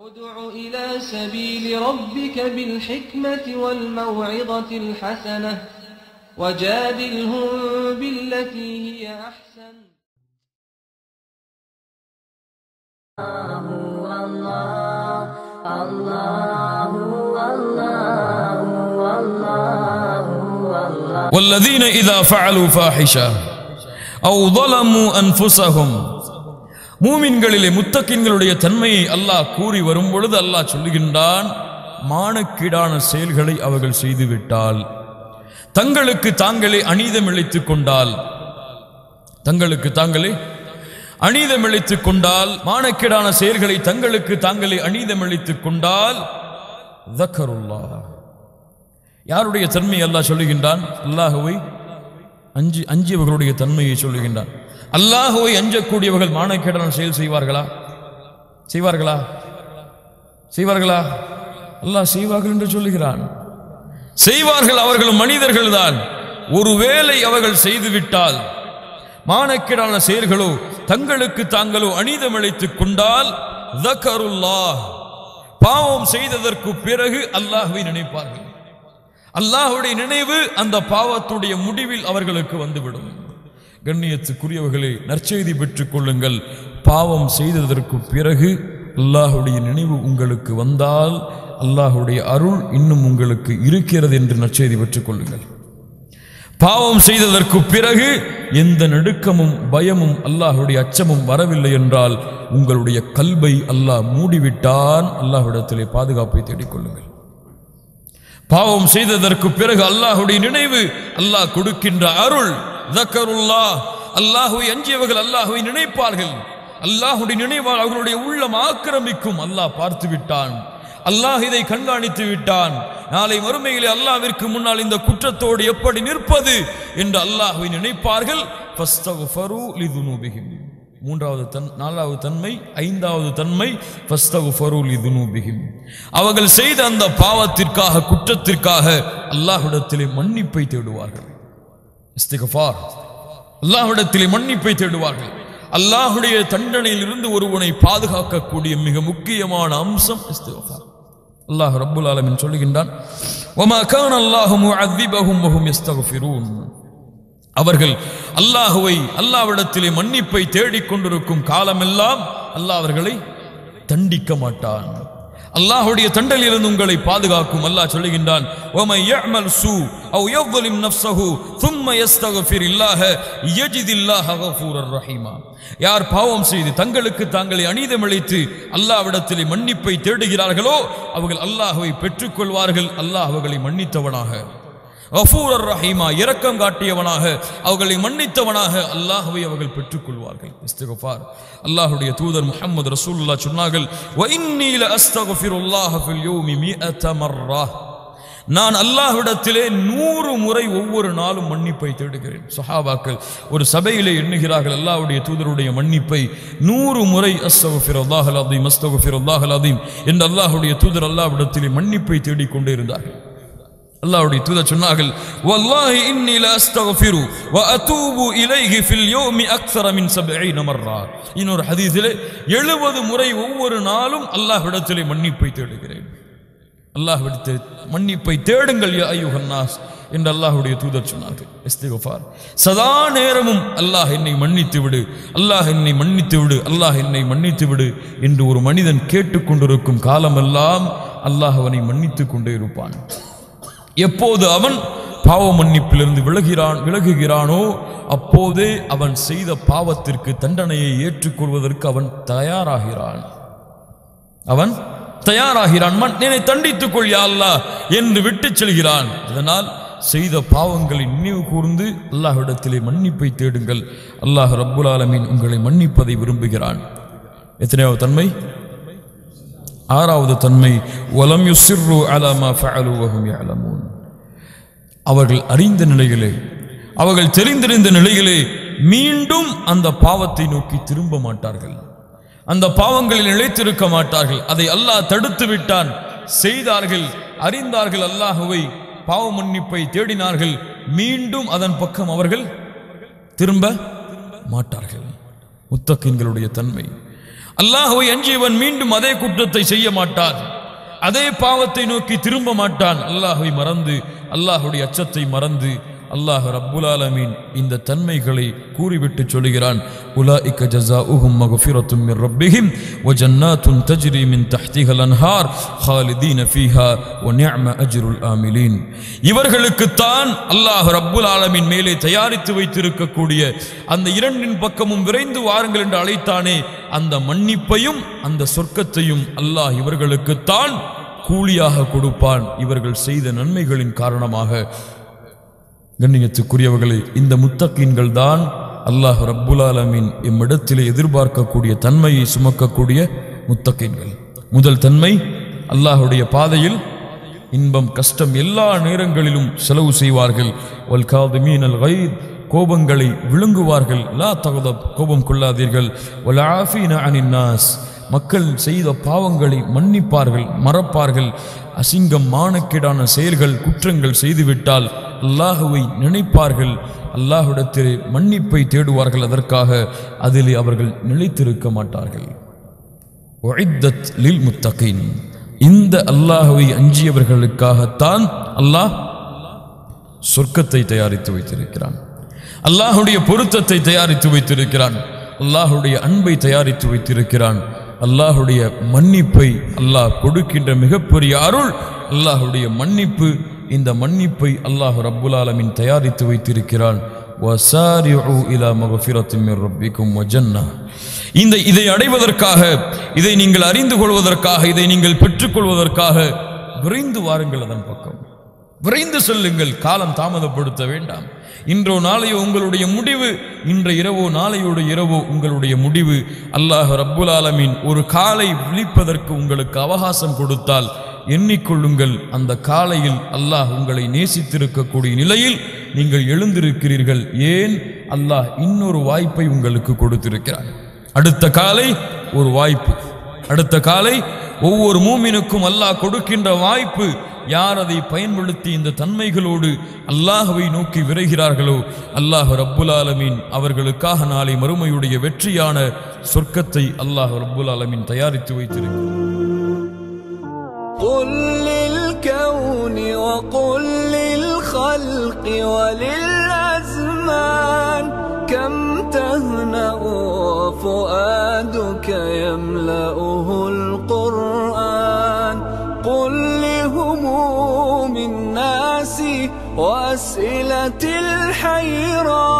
ادع إلى سبيل ربك بالحكمة والموعظة الحسنة وجادلهم بالتي هي أحسن. والذين إذا فعلوا فاحشة أو ظلموا أنفسهم மூமின்களிலே முத்தக்கின்களுடைய தன்மையை அல்லாஹ் கூறி வரும் பொழுது அல்லாஹ் சொல்லுகின்றான் மானக்கீடான செயல்களை அவர்கள் செய்துவிட்டால் தங்களுக்கு தாங்களே அநீதம் இழைத்துக் கொண்டால் தங்களுக்கு தாங்களே அநீதம் இழைத்துக் கொண்டால் மானக்கீடான செயல்களை தங்களுக்கு தாங்களே அநீதம் இழைத்துக் கொண்டால் தக்கருல்லா யாருடைய தன்மை அல்லாஹ் சொல்லுகின்றான்? அல்லாஹுவை அஞ்சு அஞ்சியவர்களுடைய தன்மையை சொல்லுகின்றான் அல்லாஹுவை அஞ்சக்கூடியவர்கள் மானக்கேடான செயல் செய்வார்களா? செய்வார்களா? செய்வார்களா? அல்லாஹ் செய்வார்கள் என்று சொல்லுகிறான். செய்வார்கள் அவர்கள் மனிதர்கள் தான் ஒருவேளை அவர்கள் செய்துவிட்டால் மானக்கேடான செயல்களோ தங்களுக்கு தாங்களோ அநீதம் கொண்டால் பாவம் செய்ததற்கு பிறகு அல்லாஹுவை நினைப்பார்கள். அல்லாஹுடைய நினைவு அந்த பாவத்துடைய முடிவில் அவர்களுக்கு வந்துவிடும். கண்ணியத்துக்குரியவர்களை நற்செய்தி பெற்றுக் கொள்ளுங்கள். பாவம் செய்ததற்கு பிறகு அல்லாஹுடைய நினைவு உங்களுக்கு வந்தால் அல்லாஹுடைய அருள் இன்னும் உங்களுக்கு இருக்கிறது என்று நற்செய்தி பெற்றுக் கொள்ளுங்கள். பாவம் செய்ததற்கு பிறகு எந்த நடுக்கமும் பயமும் அல்லாஹுடைய அச்சமும் வரவில்லை என்றால் உங்களுடைய கல்வை அல்லாஹ் மூடிவிட்டான். அல்லாஹ்விடத்திலே பாதுகாப்பை தேடிக்கொள்ளுங்கள் பாவம் செய்ததற்கு பிறகு அல்லாஹுடைய நினைவு அல்லாஹ் கொடுக்கின்ற அருள் தக்கருல்லா அல்லாஹுவை அஞ்சியவர்கள் அல்லாஹுவை நினைப்பார்கள். அல்லாஹுடைய நினைவால் அவர்களுடைய உள்ளம் ஆக்கிரமிக்கும். அல்லாஹ் பார்த்து விட்டான். அல்லாஹ் இதை கண்காணித்து விட்டான். நாளை மறுமையிலே அல்லாவிற்கு முன்னால் இந்த குற்றத்தோடு எப்படி நிற்பது என்று அல்லாஹுவை நினைப்பார்கள். ஃபஸ்தகுஃபரு லிதுனூபிஹிம். மூன்றாவது தன் நாலாவது தன்மை ஐந்தாவது தன்மை ஃபஸ்தகுஃபரு அவர்கள் செய்த அந்த பாவத்திற்காக குற்றத்திற்காக அல்லாஹ்விடத்திலே மன்னிப்பை தேடுவார்கள். இஸ்திகஃபார். அல்லாஹ்விடத்திலே மன்னிப்பை தேடுவார்கள். அல்லாஹுடைய தண்டனையில் இருந்து ஒருவனை பாதுகாக்கக்கூடிய மிக முக்கியமான அம்சம் இஸ்திகஃபார். அல்லாஹ் ரபுல் ஆலமின் சொல்லுகின்றான் அவர்கள் அல்லாஹுவை அல்லாவிடத்திலே மன்னிப்பை தேடிக் கொண்டிருக்கும் காலமெல்லாம் அல்லாஹ் அவர்களை தண்டிக்க மாட்டான். அல்லாஹுடைய தண்டல் இருந்து உங்களை பாதுகாக்கும் அல்லாஹ் சொல்லுகின்றான் ஓமை யஅமல் சூ அவ் யவ்வலிம் நஃப்ஸஹு தும்ம யஸ்தகஃபிர் இல்லாஹ யஜிதில்லாஹ கஃபூரர் ரஹீமா. யார் பாவம் செய்து தங்களுக்கு தாங்களை அநீதமளித்து அல்லாவிடத்திலே மன்னிப்பை தேடுகிறார்களோ அவர்கள் அல்லாஹுவை பெற்றுக்கொள்வார்கள். அல்லாஹ் அவர்களை மன்னித்தவனாக. அஃபூரர் ரஹீமா இரக்கம் காட்டியவனாக அவர்களை மன்னித்தவனாக அல்லாஹுவை அவர்கள் பெற்றுக்கொள்வார்கள். இஸ்திகஃபார். அல்லாஹுடைய தூதர் முகமது ரசூல்லா சொன்னார்கள் வ இன்னீ ஃபில் யௌமி மிஅத மர்ரா. நான் அல்லாஹ்விடத்திலே நூறு முறை ஒவ்வொரு நாளும் மன்னிப்பை தேடுகிறேன். சஹாபாக்கள் ஒரு சபையிலே எண்ணுகிறார்கள் அல்லாஹுடைய தூதருடைய மன்னிப்பை நூறு முறை அஸ்தக்ஃபிருல்லாஹல் அதீம் அஸ்தக்ஃபிருல்லாஹல் அதீம் என்று அல்லாஹுடைய தூதர் அல்லாஹ்விடத்திலே மன்னிப்பை தேடிக்கொண்டே இருந்தார்கள். அல்லாஹ்வுடைய தூதர் சொன்னார்கள் வல்லாஹி இன்னி லா அஸ்தக்ஃபிரு வ அதூபு இலைஹி ஃபில் யௌமி அக்ஸர மின் 70 மர்ரா. இன்னொரு ஹதீஸிலே 70 முறை ஒவ்வொரு நாளும் அல்லாஹ்விடத்திலே மன்னிப்பை தேடுகிறேன். அல்லாஹ்விடத்தில் மன்னிப்பை தேடுங்கள் யா அய்யுஹன்னாஸ் என்று அல்லாஹ்வுடைய தூதர் சொன்னார்கள். இஸ்திகஃபார். சதா நேரமும் அல்லாஹ் என்னை மன்னித்து விடு. அல்லாஹ் என்னை மன்னித்து விடு. அல்லாஹ் என்னை மன்னித்து விடு. என்று ஒரு மனிதன் கேட்டுக்கொண்டிருக்கும் காலமெல்லாம் அல்லாஹ் அவனை மன்னித்துக் கொண்டே இருப்பான். எப்போது அவன் பாவ மன்னிப்பிலிருந்து விலகிறான் விலகுகிறானோ அப்போதே அவன் செய்த பாவத்திற்கு தண்டனையை ஏற்றுக்கொள்வதற்கு அவன் தயாராகிறான். அவன் தயாராகிறான். என்னை தண்டித்துக் கொள் என்று விட்டுச் செல்கிறான். இதனால் செய்த பாவங்களை நினைவு கூர்ந்து அல்லாஹ்விடத்திலே மன்னிப்பை தேடுங்கள். அல்லாஹ் ரப்புல் ஆலமீன் உங்களை மன்னிப்பதை விரும்புகிறான். எத்தனையோ தன்மை? ஆறாவது தன்மை ஒலம் யுசிர்ரு அலமா ஃபஅலு வஹும் யஅலமூன். அவர்கள் அறிந்த நிலையிலே அவர்கள் தெரிந்திருந்த நிலையிலே மீண்டும் அந்த பாவத்தை நோக்கி திரும்ப மாட்டார்கள். அந்த பாவங்களில் நிலைத்திருக்க மாட்டார்கள். அதை அல்லாஹ் தடுத்து விட்டான். செய்தார்கள் அறிந்தார்கள் அல்லாஹுவை பாவ மன்னிப்பை தேடினார்கள். மீண்டும் அதன் பக்கம் அவர்கள் திரும்ப மாட்டார்கள். முத்தக்கின்களுடைய தன்மை. அல்லாஹுவை அஞ்சியவன் மீண்டும் அதே குற்றத்தை செய்ய மாட்டான். அதே பாவத்தை நோக்கி திரும்ப மாட்டான். அல்லாஹுவை மறந்து அல்லாஹுடைய அச்சத்தை மறந்து அல்லாஹ் ரப்புல் ஆலமீன் இந்த தன்மைகளை கூறிவிட்டு சொல்கிறான் உலா உலாஇக ஜஸாஉஹும் மக்ஃபிரத்தும் மின் ரப்பிஹிம் ஒ ஜன்னாத்துன் தஜ்ரி மின் தஹ்திஹா அன்ஹார் ஹாலிதீன ஃபீஹா ஒ நிஅம அஜ்ருல் ஆமிலீன். இவர்களுக்குத்தான் அல்லாஹ் ரப்புல் ஆலமீன் மேலே தயாரித்து வைத்திருக்கக்கூடிய அந்த இரண்டின் பக்கமும் விரைந்து வாருங்கள் என்று அழைத்தானே அந்த மன்னிப்பையும் அந்த சொர்க்கத்தையும் அல்லாஹ் இவர்களுக்குத்தான் கூலியாக கொடுப்பான். இவர்கள் செய்த நன்மைகளின் காரணமாக கண்ணியத்துக்குரியவர்களே இந்த முத்தக்கீன்கள் தான் அல்லாஹ் ரப்புலாலமின் இம்மிடத்திலே எதிர்பார்க்கக்கூடிய தன்மையை சுமக்கக்கூடிய முத்தக்கீன்கள் முதல் தன்மை அல்லாஹுடைய பாதையில் இன்பம் கஷ்டம் எல்லா நேரங்களிலும் செலவு செய்வார்கள். வல் காதிமீன் அல் கைத் கோபங்களை விழுங்குவார்கள். லா தகுதப் கோபம் கொள்ளாதீர்கள். வல் ஆஃபீன அனின்னாஸ் மக்கள் செய்த பாவங்களை மன்னிப்பார்கள் மறப்பார்கள். அசிங்கம் மானக்கேடான செயல்கள் குற்றங்கள் செய்துவிட்டால் அல்லாஹுவை நினைப்பார்கள். அல்லாஹ்விடத்திலே மன்னிப்பை தேடுவார்கள் அதற்காக அதிலே அவர்கள் நிலைத்திருக்க மாட்டார்கள். உஇத்தத் லில் முத்தகீன் இந்த அல்லாஹுவை அஞ்சியவர்களுக்காகத்தான் அல்லாஹ் சொர்க்கத்தை தயாரித்து வைத்திருக்கிறான். அல்லாஹுடைய பொருத்தத்தை தயாரித்து வைத்திருக்கிறான். அல்லாஹுடைய அன்பை தயாரித்து வைத்திருக்கிறான். அல்லாஹுடைய மன்னிப்பை அல்லாஹ் கொடுக்கின்ற மிகப்பெரிய அருள் அல்லாஹுடைய மன்னிப்பு இந்த மன்னிப்பை அல்லாஹ் ரப்புலாலமின் தயாரித்து வைத்திருக்கிறான். இந்த இதை அடைவதற்காக இதை நீங்கள் அறிந்து கொள்வதற்காக இதை நீங்கள் பெற்றுக்கொள்வதற்காக விரைந்து வாருங்கள் அதன் பக்கம். விரைந்து செல்லுங்கள் காலம் தாமதப்படுத்த வேண்டாம். இன்றோ நாளையோ உங்களுடைய முடிவு இன்ற இரவோ நாளையோட இரவோ உங்களுடைய முடிவு அல்லாஹ் ரப்புல் ஆலமின் ஒரு காலை விழிப்பதற்கு உங்களுக்கு அவகாசம் கொடுத்தால் எண்ணிக்கொள்ளுங்கள். அந்த காலையில் அல்லாஹ் உங்களை நேசித்திருக்கக்கூடிய நிலையில் நீங்கள் எழுந்திருக்கிறீர்கள். ஏன்? அல்லாஹ் இன்னொரு வாய்ப்பை உங்களுக்கு கொடுத்திருக்கிறார். அடுத்த காலை ஒரு வாய்ப்பு. அடுத்த காலை ஒவ்வொரு மூமினுக்கும் அல்லாஹ் கொடுக்கின்ற வாய்ப்பு. யார் அதை பயன்படுத்தி இந்த தன்மைகளோடு அல்லாஹவை நோக்கி விரைகிறார்களோ? அல்லாஹ் ரப்புல் ஆலமீன் அவர்களுக்காக நாளை மறுமையுடைய வெற்றியான சொர்க்கத்தை அல்லாஹ் ரப்புல் ஆலமீன் தயாரித்து வைத்திருக்கிறார். قل للكون وقل للخلق وللأزمان كم تهنأ وفؤادك يملأه القرآن؟ قل لهموم الناس وأسئلة الحيران.